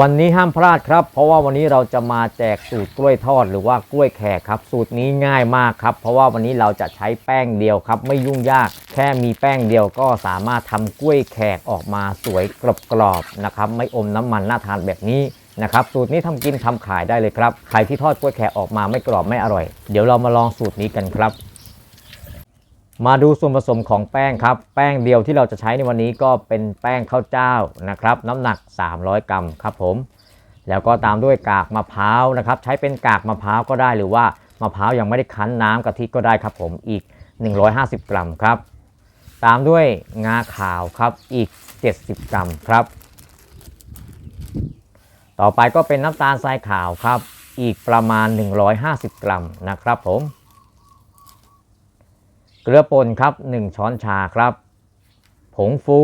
วันนี้ห้ามพลาดครับ เพราะว่าวันนี้เราจะมาแจกสูตรกล้วยทอดหรือว่ากล้วยแขกครับ สูตรนี้ง่ายมากครับ เพราะว่าวันนี้เราจะใช้แป้งเดียวครับ ไม่ยุ่งยาก แค่มีแป้งเดียวก็สามารถทำกล้วยแขกออกมาสวยกรอบๆนะครับ ไม่อมน้ำมันน่าทานแบบนี้นะครับสูตรนี้ทำกินทำขายได้เลยครับใครที่ทอดกล้วยแขกออกมาไม่กรอบไม่อร่อย เดี๋ยวเรามาลองสูตรนี้กันครับ มาดูส่วนผสมของแป้งครับ แป้งเดียวที่เราจะใช้ในวันนี้ก็เป็นแป้งข้าวเจ้านะครับ น้ำหนัก 300 กรัมครับผม แล้วก็ตามด้วยกากมะพร้าวนะครับ ใช้เป็นกากมะพร้าวก็ได้หรือว่ามะพร้าวยังไม่ได้คั้นน้ำกะทิก็ได้ครับผมอีก 150 กรัมครับ ตามด้วยงาขาวครับอีก 70 กรัมครับ ต่อไปก็เป็นน้ำตาลทรายขาวครับ อีกประมาณ 150 กรัมนะครับผม เกลือป่นครับ 1 ช้อนชาครับ ผงฟู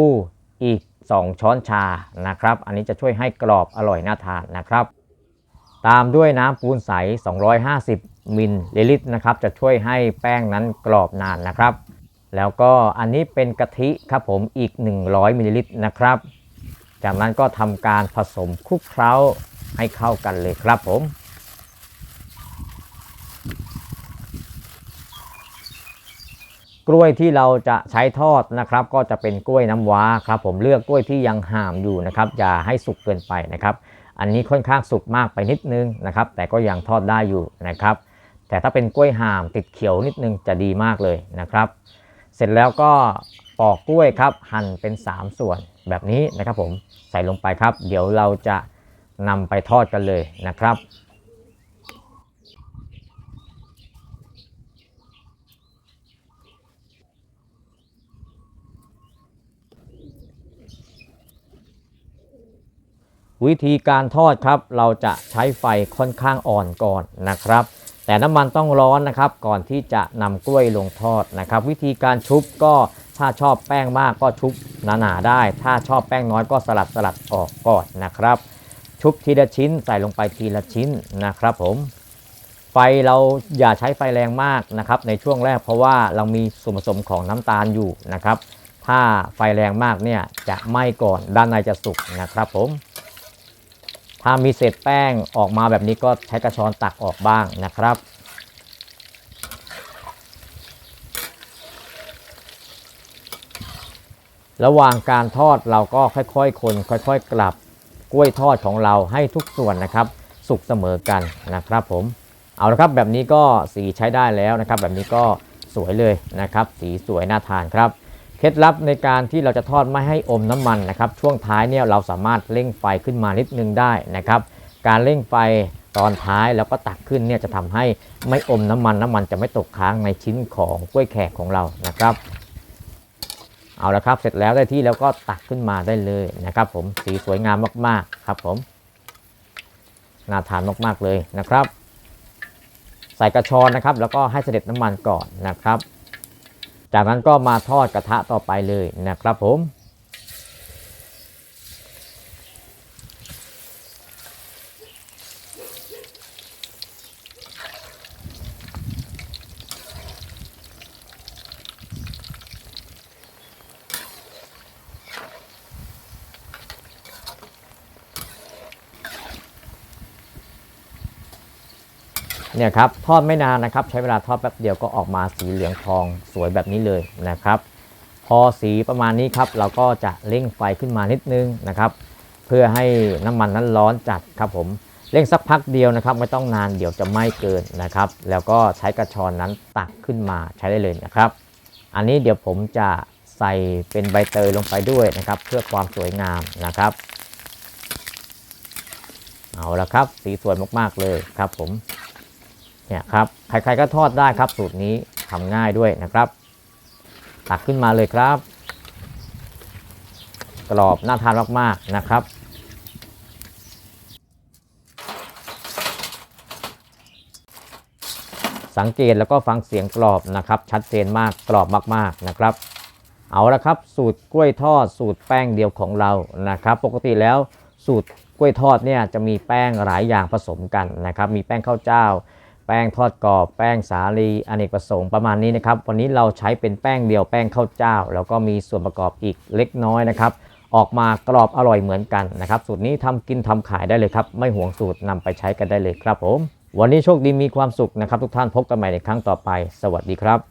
อีก 2 ช้อนชานะครับ อันนี้จะช่วยให้กรอบอร่อยน่าทานนะครับ ตามด้วยน้ำปูนใส 250มิลลิลิตรนะครับ จะช่วยให้แป้งนั้นกรอบนานนะครับ แล้วก็อันนี้เป็นกะทิครับผมอีก 100มิลลิลิตรนะครับ จากนั้นก็ทำการผสมคลุกเคล้าให้เข้ากันเลยครับผม กล้วยที่เราจะใช้ทอดนะครับ ก็จะเป็นกล้วยน้ำว้าครับ ผมเลือกกล้วยที่ยังห่ามอยู่นะครับ อย่าให้สุกเกินไปนะครับ อันนี้ค่อนข้างสุกมากไปนิดนึงนะครับ แต่ก็ยังทอดได้อยู่นะครับ แต่ถ้าเป็นกล้วยห่ามติดเขียวนิดนึงจะดีมากเลยนะครับ เสร็จแล้วก็ปอกกล้วยครับหั่นเป็น 3 ส่วนแบบนี้นะครับ ผมใส่ลงไปครับ เดี๋ยวเราจะนำไปทอดกันเลยนะครับ วิธีการทอดครับ เราจะใช้ไฟค่อนข้างอ่อนก่อนนะครับ แต่น้ำมันต้องร้อนนะครับ ก่อนที่จะนำกล้วยลงทอดนะครับ วิธีการชุบก็ถ้าชอบแป้งมากก็ชุบหนาๆได้ ถ้าชอบแป้งน้อยก็สลัดสลัดออกก่อนนะครับ ชุบทีละชิ้นใส่ลงไปทีละชิ้นนะครับผมไฟเราอย่าใช้ไฟแรงมากนะครับในช่วงแรกเพราะว่าเรามีส่วนผสมของน้ำตาลอยู่นะครับ ถ้าไฟแรงมากเนี่ยจะไหม้ก่อนด้านในจะสุกนะครับผม ถ้ามีเศษแป้งออกมาแบบนี้ก็ใช้กระชอนตักออกบ้างนะครับ ระหว่างการทอดเราก็ค่อยๆ คน ค่อยๆ กลับกล้วยทอดของเราให้ทุกส่วนนะครับ สุกเสมอกันนะครับผมเอาละครับแบบนี้ก็สีใช้ได้แล้วนะครับ แบบนี้ก็สวยเลยนะครับ สีสวยน่าทานครับ เคล็ดลับในการที่เราจะทอดไม่ให้อมน้ำมันนะครับ ช่วงท้ายเนี่ยเราสามารถเร่งไฟขึ้นมานิดนึงได้นะครับ การเร่งไฟตอนท้ายแล้วก็ตักขึ้นเนี่ยจะทำให้ไม่อมน้ำมันน้ำมันจะไม่ตกค้างในชิ้นของกล้วยแขกของเรานะครับ เอาละครับเสร็จแล้วได้ที่แล้วก็ตักขึ้นมาได้เลยนะครับ ผมสีสวยงามมากๆครับผมน่าทานมากๆเลยนะครับ ใส่กระชอนนะครับ แล้วก็ให้เสด็จน้ำมันก่อนนะครับ จากนั้นก็มาทอดกระทะต่อไปเลยนะครับผม เนี่ยครับทอดไม่นานนะครับ ใช้เวลาทอดแป๊บเดียวก็ออกมาสีเหลืองทองสวยแบบนี้เลยนะครับ พอสีประมาณนี้ครับ เราก็จะเร่งไฟขึ้นมานิดนึงนะครับ เพื่อให้น้ำมันนั้นร้อนจัดครับผมเร่งสักพักเดียวนะครับ ไม่ต้องนานเดี๋ยวจะไหม้เกินนะครับ แล้วก็ใช้กระชอนนั้นตักขึ้นมาใช้ได้เลยนะครับ อันนี้เดี๋ยวผมจะใส่เป็นใบเตยลงไปด้วยนะครับ เพื่อความสวยงามนะครับเอาละครับ สีสวยมากๆเลยครับผม เนี่ยครับใครๆก็ทอดได้ครับ สูตรนี้ทำง่ายด้วยนะครับ ตักขึ้นมาเลยครับ กรอบน่าทานมากๆนะครับสังเกตแล้วก็ฟังเสียงกรอบนะครับ ชัดเจนมากกรอบมากๆนะครับ เอาละครับ สูตรกล้วยทอด สูตรแป้งเดียวของเรานะครับ ปกติแล้วสูตรกล้วยทอดเนี่ยจะมีแป้งหลายอย่างผสมกันนะครับ มีแป้งข้าวเจ้า แป้งทอดกรอบแป้งสาลีอเนกประสงค์ประมาณนี้นะครับ วันนี้เราใช้เป็นแป้งเดียวแป้งข้าวเจ้า แล้วก็มีส่วนประกอบอีกเล็กน้อยนะครับ ออกมากรอบอร่อยเหมือนกันนะครับ สูตรนี้ทำกินทำขายได้เลยครับ ไม่ห่วงสูตรนำไปใช้กันได้เลยครับผม วันนี้โชคดีมีความสุขนะครับ ทุกท่านพบกันใหม่ในครั้งต่อไป สวัสดีครับ